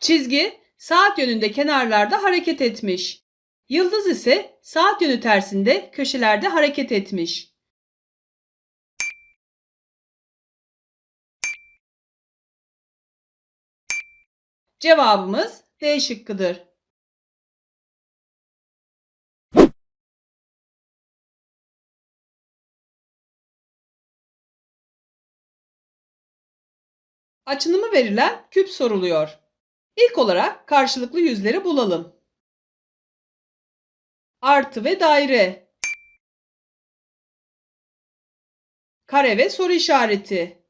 Çizgi saat yönünde kenarlarda hareket etmiş. Yıldız ise saat yönü tersinde köşelerde hareket etmiş. Cevabımız D şıkkıdır. Açınımı verilen küp soruluyor. İlk olarak karşılıklı yüzleri bulalım. Artı ve daire. Kare ve soru işareti.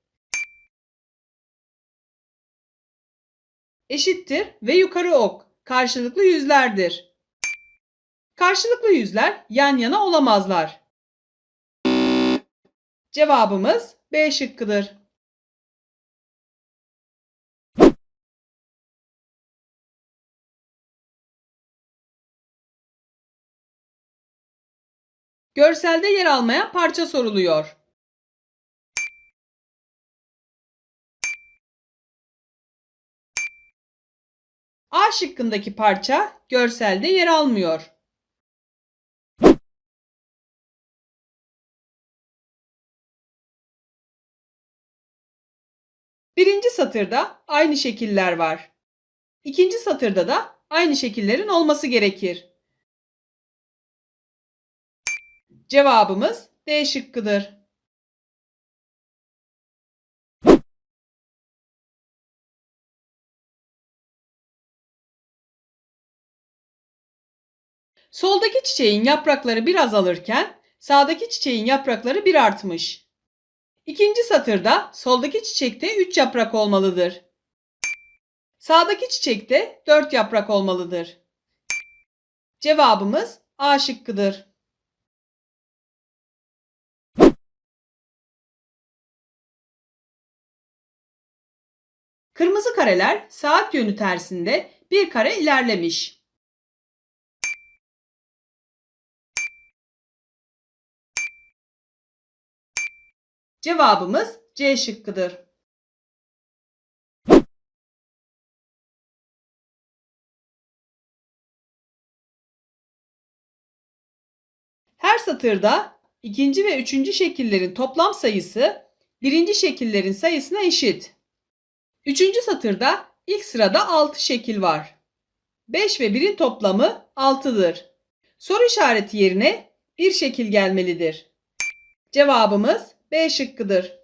Eşittir ve yukarı ok karşılıklı yüzlerdir. Karşılıklı yüzler yan yana olamazlar. Cevabımız B şıkkıdır. Görselde yer almayan parça soruluyor. A şıkkındaki parça görselde yer almıyor. Birinci satırda aynı şekiller var. İkinci satırda da aynı şekillerin olması gerekir. Cevabımız D şıkkıdır. Soldaki çiçeğin yaprakları bir azalırken sağdaki çiçeğin yaprakları bir artmış. İkinci satırda soldaki çiçekte 3 yaprak olmalıdır. Sağdaki çiçekte 4 yaprak olmalıdır. Cevabımız A şıkkıdır. Kırmızı kareler saat yönü tersinde bir kare ilerlemiş. Cevabımız C şıkkıdır. Her satırda ikinci ve üçüncü şekillerin toplam sayısı birinci şekillerin sayısına eşit. Üçüncü satırda ilk sırada 6 şekil var. 5 ve 1'in toplamı 6'dır. Soru işareti yerine bir şekil gelmelidir. Cevabımız B şıkkıdır.